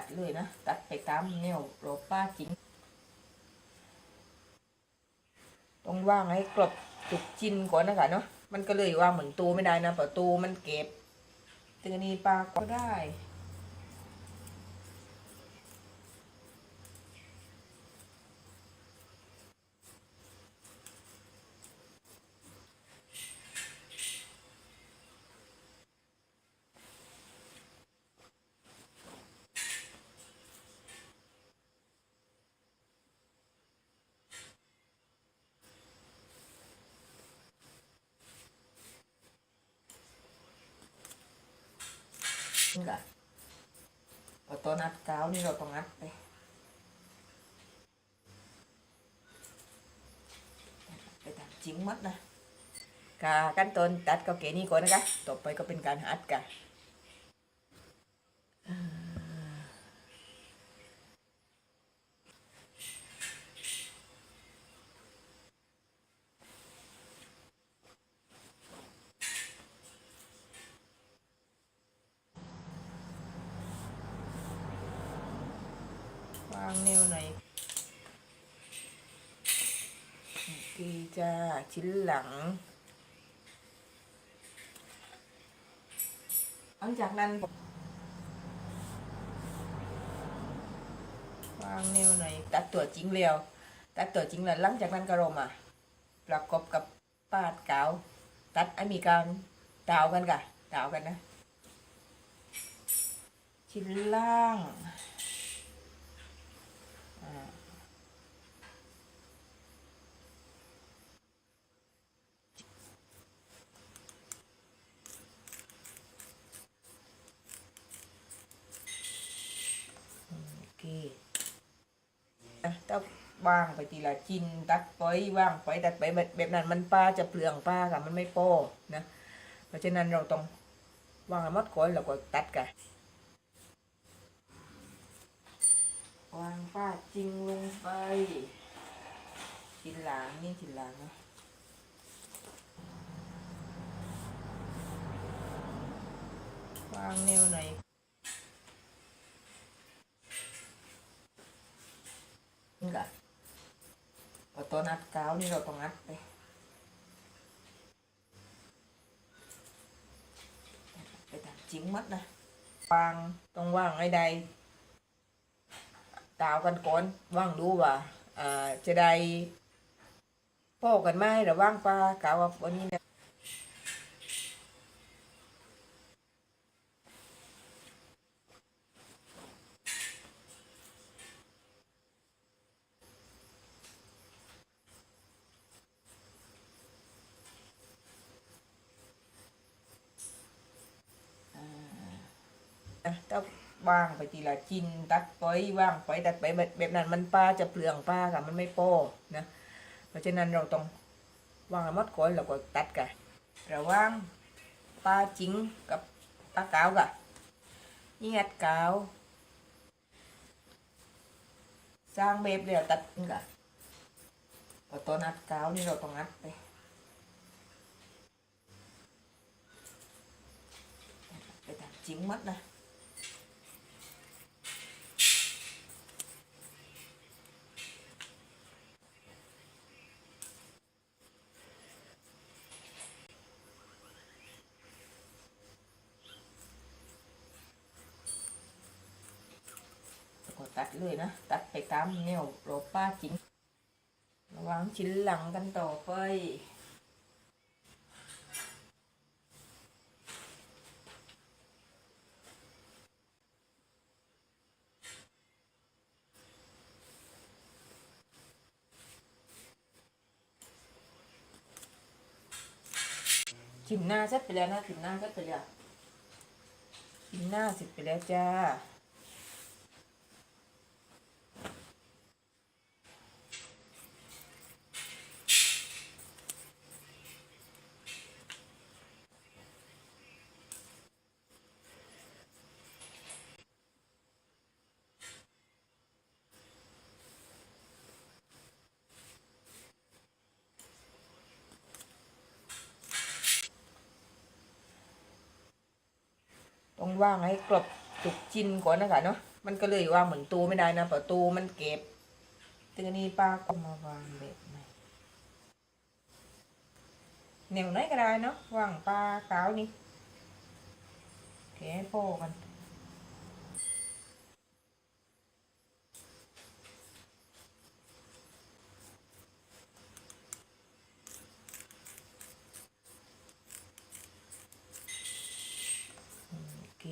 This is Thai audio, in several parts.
ตัดเลยนะ ตัดไปตามแนวโรป้าจริงต้องว่างให้กรอบจุกจินก่อนนะคะเนาะมันก็เลยว่างเหมือนตูไม่ได้นะเพราะตูมันเก็บตัวนี้ปลาก็ได้ นี่แหละพอตอนนัดกาวนี่เราต้องนัดไปไปตามจริงมัดนะกาขั้นตอนตัดก็เกนี่ก่อนนะคะ ต่อไปก็เป็นการหัดกันวางแนวไหนดี จ้า ชิ้นหลัง หลังจากนั้นวางแนวหน่อยตัดตัวจริงเร็วตัดตัวจริงแล้วหลังจากนั้นก็เรมาประกบกับปาดกาว ตัดไอ้มีการดาวกันกะดาวกันนะ ชิ้นล่างอ่าโอเคอะถ้า ว่างไปทีละจินตัดไปว่างไปตัดไปแบบนั้นมันป้าจะเปลืองป้าค่ะมันไม่โป้นะเพราะฉะนั้นเราต้องวางให้หมดก่อนแล้วก็ตัดกันวางป้าจริงลงไปชิ้นหลังนี่ชิ้นหลังนะวางแนวไหนค่ะพอตอ นนัดกาวนี่เราต้องนัดไปไปตามจิ้งมัดนะวางต้องว่างให้ใดตาวกันก่อนว่างดูว่าอ่าจะได้พ่อกันไหมหรือว่างปลากาวว่าวันนี้ นะถ้าว่างไปทีละจินตัดไปว่างไปตัดไปแบบแบบนั้นมันป้าจะเปลืองป้าค่ะมันไม่โป้นะเพราะฉะนั้นเราต้องว่างให้หมดก่อนแล้วก็ตัดกันระว่างปลาจิงกับปลากาวกะนี่อัดกาวสร้างเบบเดียวตัดกะพอตอนอัดกาวนี่เราต้องอัดไปไปตามจริงมัดนะ ตัดเลยนะ ตัดไปตามแนวโรป้าจริง ระวังชิ้นหลังกันต่อไปชิ้นหน้าเสร็จไปแล้วนะชิ้นหน้าเสร็จไปแล้วชิ้นหน้าเสร็จไปแล้วจ้า ว่างให้กรอบจุกจินก่อนนะคะเนาะมันก็เลยวางเหมือนตูไม่ได้นะประตูมันเก็บตึงอันนี้ป้าก็มาวางแบบไหนแนวไหนก็ได้เนาะวางปลาขาวนี่โอเคโป้กัน โอเค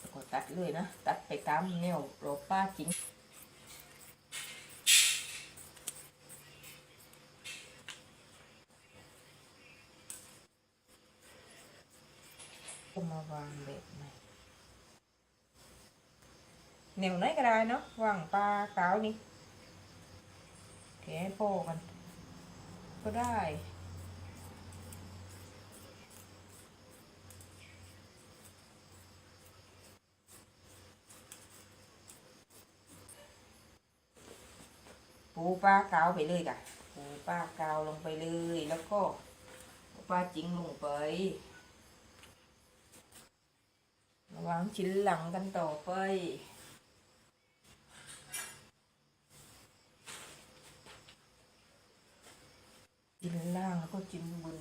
แล้วก็ ตัดเลยนะ ตัดไปตามแนวโรป้าจริงมาวางแบบไหนแนวไหนก็ได้เนาะวางปลาขาวนี่โอเคโปกัน ก็ได้ ปูปลากาวไปเลยค่ะปูปลากาวลงไปเลย แล้วก็ปูปลาจิงลงไประวังชิ้นหลังกันต่อไปจิ้นล่างแล้วก็จิ้นบน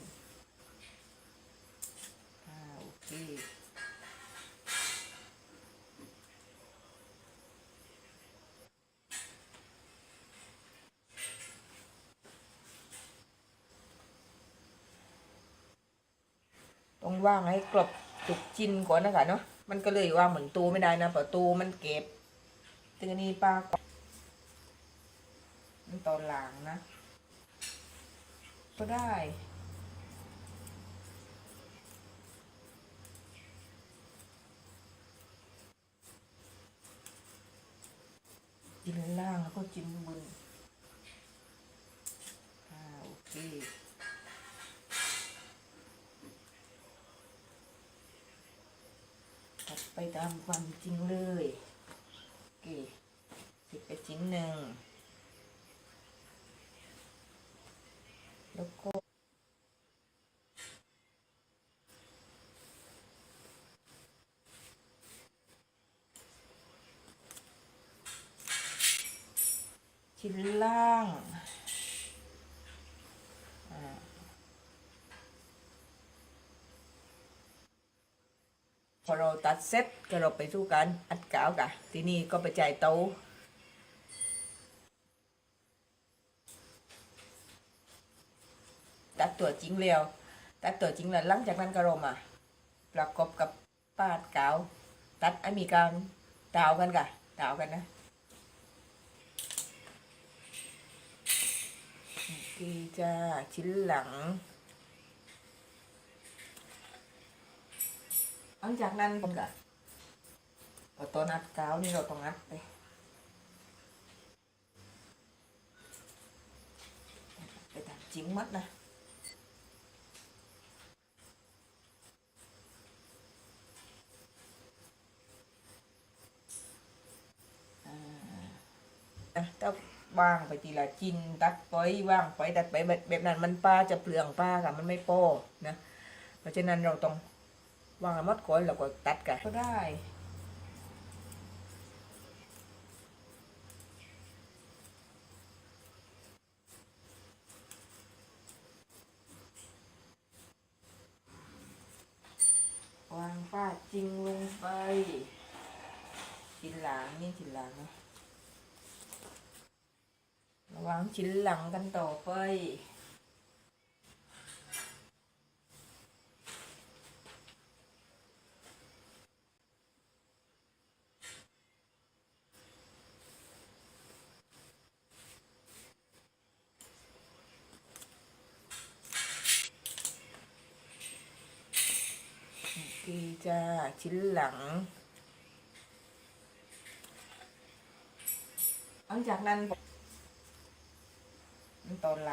ว่างให้กรอบจุกจินก่อนนะคะเนาะมันก็เลยว่างเหมือนตูไม่ได้นะปราะตูมันเก็บตึงอันนี้ปลามันตอนหลังนะ ก็ได้จินล่างแล้วก็จินบน ไปตามความจริงเลยโอเคสิบไปชิ้นหนึ่ง แล้วก็ชิ้นล่างอ่า พอเราตัดเสร็จก็เราไปสู้กันอัดกาวกะทีนี้ก็ไปจ่ายเตาตัดตัวจริงแล้วตัดตัวจริงแล้วหลังจากนั้นก็เรามาประกอบกับปาดกาว ตัดไอ้มีการดาวกันกะดาวกันนะโอเคจ้าชิ้นหลัง ลังจากนั้นผมก็เอาตัวนัดกาวนี่เราต้องนัดไปไปตัดจิ้งมัดนะอ่าอะถ้าว่างไปทีละจินตัดไปว่างไปตัดไปแบบแบบนั้นมันป้าจะเปลืองป้าค่ะมันไม่โป้นะ เพราะฉะนั้นเราต้อง วางมัดก่อนแล้วก็ตัดกันก็ได้วางป้าจริงลงไปชิ้นหลังนี่ชิ้นหลังนะระวังชิ้นหลังกันต่อไป จ้า ชิ้นหลัง หลังจากนั้นตอนหลัง